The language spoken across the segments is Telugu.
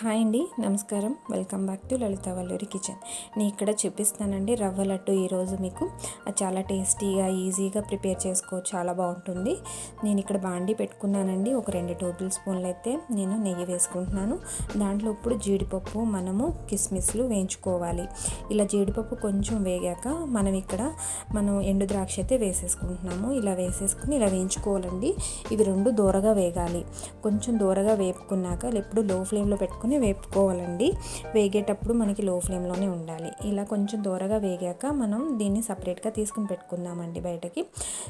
హాయ్ అండి నమస్కారం. Welcome back to Lalitha Valluri kitchen. నేను ఇక్కడ చూపిస్తానండి రవ్వ లడ్డు ఈరోజు మీకు. చాలా టేస్టీగా ఈజీగా ప్రిపేర్ చేసుకోవచ్చు. చాలా బాగుంటుంది. నేను ఇక్కడ బాండి పెట్టుకున్నానండి. ఒక రెండు టేబుల్ స్పూన్లు అయితే నేను నెయ్యి వేసుకుంటున్నాను. దాంట్లో ఇప్పుడు జీడిపప్పు మనము కిస్మిస్లు వేయించుకోవాలి. ఇలా జీడిపప్పు కొంచెం వేగాక మనం ఇక్కడ మనం ఎండు ద్రాక్ష అయితే వేసేసుకుంటున్నాము. ఇలా వేసేసుకుని ఇలా వేయించుకోవాలండి. ఇవి రెండు దూరగా వేగాలి. కొంచెం దూరగా వేపుకున్నాక ఎప్పుడు లో ఫ్లేమ్లో పెట్టుకుని వేసుకొని వేపుకోవాలండి. వేగేటప్పుడు మనకి లో ఫ్లేమ్లోనే ఉండాలి. ఇలా కొంచెం దూరగా వేగాక మనం దీన్ని సపరేట్గా తీసుకుని పెట్టుకుందామండి బయటకి.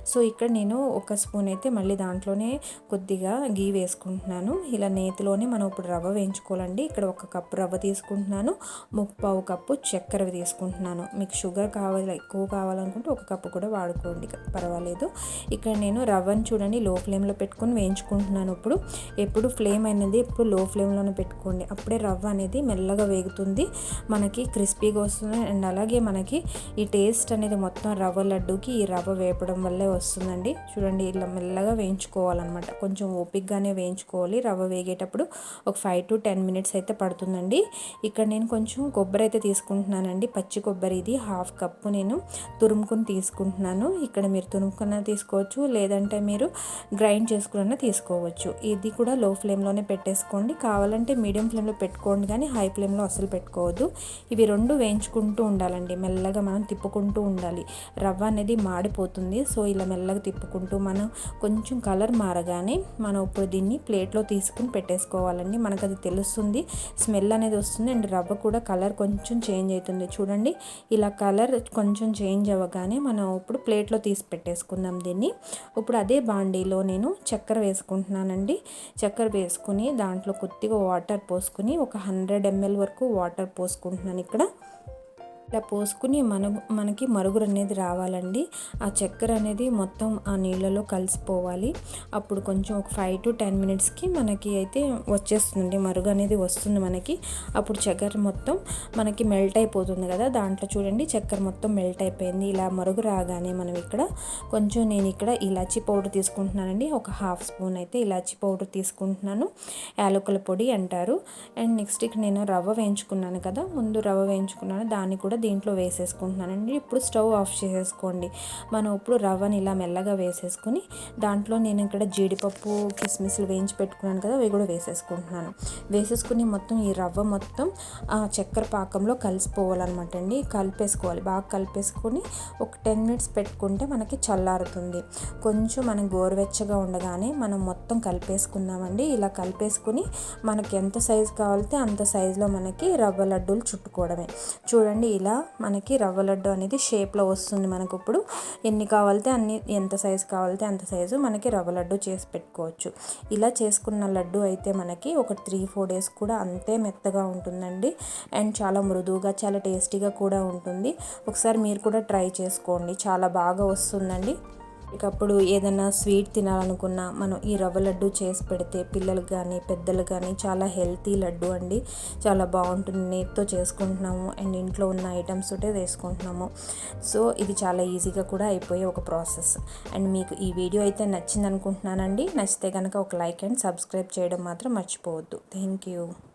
సో ఇక్కడ నేను ఒక స్పూన్ అయితే మళ్ళీ దాంట్లోనే కొద్దిగా గీ వేసుకుంటున్నాను. ఇలా నేతిలోనే మనం ఇప్పుడు రవ్వ వేయించుకోవాలండి. ఇక్కడ ఒక కప్పు రవ్వ తీసుకుంటున్నాను. ముప్పావు కప్పు చక్కెర తీసుకుంటున్నాను. మీకు షుగర్ కావాలి ఎక్కువ కావాలనుకుంటే ఒక కప్పు కూడా వాడుకోండి. పర్వాలేదు. ఇక్కడ నేను రవ్వను చూడండి లో ఫ్లేమ్లో పెట్టుకొని వేయించుకుంటున్నాను ఇప్పుడు. ఎప్పుడు ఫ్లేమ్ అనేది ఎప్పుడు లో ఫ్లేమ్లోనే పెట్టుకోండి. అప్పుడే రవ్వ అనేది మెల్లగా వేగుతుంది. మనకి క్రిస్పీగా వస్తుంది. అండ్ అలాగే మనకి ఈ టేస్ట్ అనేది మొత్తం రవ్వ లడ్డూకి ఈ రవ్వ వేపడం వల్లే వస్తుందండి. చూడండి ఇలా మెల్లగా వేయించుకోవాలన్నమాట. కొంచెం ఓపిక్గానే వేయించుకోవాలి. రవ్వ వేగేటప్పుడు ఒక ఫైవ్ టు టెన్ మినిట్స్ అయితే పడుతుందండి. ఇక్కడ నేను కొంచెం కొబ్బరి అయితే తీసుకుంటున్నానండి. పచ్చి కొబ్బరి ఇది. హాఫ్ కప్పు నేను తురుముకుని తీసుకుంటున్నాను. ఇక్కడ మీరు తురుముకున్న తీసుకోవచ్చు. లేదంటే మీరు గ్రైండ్ చేసుకున్న తీసుకోవచ్చు. ఇది కూడా లో ఫ్లేమ్లోనే పెట్టేసుకోండి. కావాలంటే మీడియం ఫ్లేమ్ ఫ్లేమ్లో పెట్టుకోండి కానీ హై ఫ్లేమ్లో అసలు పెట్టుకోవద్దు. ఇవి రెండు వేయించుకుంటూ ఉండాలండి. మెల్లగా మనం తిప్పుకుంటూ ఉండాలి. రవ్వ అనేది మాడిపోతుంది. సో ఇలా మెల్లగా తిప్పుకుంటూ మనం కొంచెం కలర్ మారగానే మనం ఇప్పుడు దీన్ని ప్లేట్లో తీసుకుని పెట్టేసుకోవాలండి. మనకు అది తెలుస్తుంది. స్మెల్ అనేది వస్తుంది. అండ్ రవ్వ కూడా కలర్ కొంచెం చేంజ్ అవుతుంది. చూడండి. ఇలా కలర్ కొంచెం చేంజ్ అవ్వగానే మనం ఇప్పుడు ప్లేట్లో తీసి పెట్టేసుకుందాం దీన్ని. ఇప్పుడు అదే బాండీలో నేను చక్కెర వేసుకుంటున్నానండి. చక్కెర వేసుకుని దాంట్లో కొద్దిగా వాటర్ పోసి పోసుకుని ఒక హండ్రెడ్ ఎంఎల్ వరకు వాటర్ పోసుకుంటున్నాను ఇక్కడ. ఇలా పోసుకుని మన మనకి మరుగురు అనేది రావాలండి. ఆ చక్కెర అనేది మొత్తం ఆ నీళ్ళలో కలిసిపోవాలి. అప్పుడు కొంచెం ఒక ఫైవ్ టు టెన్ మినిట్స్కి మనకి అయితే వచ్చేస్తుంది మరుగు అనేది వస్తుంది మనకి. అప్పుడు చక్కెర మొత్తం మనకి మెల్ట్ అయిపోతుంది కదా. దాంట్లో చూడండి చక్కెర మొత్తం మెల్ట్ అయిపోయింది. ఇలా మరుగు రాగానే మనం ఇక్కడ కొంచెం నేను ఇక్కడ ఇలాచీ పౌడర్ తీసుకుంటున్నానండి. ఒక హాఫ్ స్పూన్ అయితే ఇలాచీ పౌడర్ తీసుకుంటున్నాను. యాలకుల పొడి అంటారు. అండ్ నెక్స్ట్ ఇక్కడ నేను రవ్వ వేయించుకున్నాను కదా. ముందు రవ్వ వేయించుకున్నాను. దాన్ని కూడా దీంట్లో వేసేసుకుంటున్నానండి. ఇప్పుడు స్టవ్ ఆఫ్ చేసేసుకోండి. మనం ఇప్పుడు రవ్వని ఇలా మెల్లగా వేసేసుకుని దాంట్లో నేను ఇక్కడ జీడిపప్పు కిస్మిస్లు వేయించి పెట్టుకున్నాను కదా అవి కూడా వేసేసుకుంటున్నాను. వేసేసుకుని మొత్తం ఈ రవ్వ మొత్తం ఆ చక్కెర పాకంలో కలిసిపోవాలన్నమాట అండి కలిపేసుకోవాలి. బాగా కలిపేసుకొని ఒక టెన్ మినిట్స్ పెట్టుకుంటే మనకి చల్లారుతుంది. కొంచెం మనం గోరువెచ్చగా ఉండగానే మనం మొత్తం కలిపేసుకుందామండి. ఇలా కలిపేసుకుని మనకి ఎంత సైజు కావాలితే అంత సైజులో మనకి రవ్వ లడ్డూలు చుట్టుకోవడమే. చూడండి ఇలా ఇలా మనకి రవ్వ లడ్డు అనేది షేప్లో వస్తుంది మనకు ఇప్పుడు ఎన్ని కావాలితే అన్ని ఎంత సైజు కావాలితే అంత సైజు మనకి రవ్వ లడ్డు చేసి పెట్టుకోవచ్చు. ఇలా చేసుకున్న లడ్డు అయితే మనకి ఒక త్రీ ఫోర్ డేస్ కూడా అంతే మెత్తగా ఉంటుందండి. అండ్ చాలా మృదువుగా చాలా టేస్టీగా కూడా ఉంటుంది. ఒకసారి మీరు కూడా ట్రై చేసుకోండి. చాలా బాగా వస్తుందండి. ఇకప్పుడు ఏదైనా స్వీట్ తినాలనుకున్నా మనం ఈ రవ్వ లడ్డు చేసి పెడితే పిల్లలకు కానీ పెద్దలకు కానీ చాలా హెల్తీ లడ్డు అండి. చాలా బాగుంటుంది. నేతితో చేసుకుంటున్నాము. అండ్ ఇంట్లో ఉన్న ఐటమ్స్ ఉంటే వేసుకుంటున్నాము. సో ఇది చాలా ఈజీగా కూడా అయిపోయే ఒక ప్రాసెస్. అండ్ మీకు ఈ వీడియో అయితే నచ్చింది అనుకుంటున్నానండి నచ్చితే కనుక ఒక లైక్ అండ్ సబ్స్క్రైబ్ చేయడం మాత్రం మర్చిపోవద్దు. Thank you.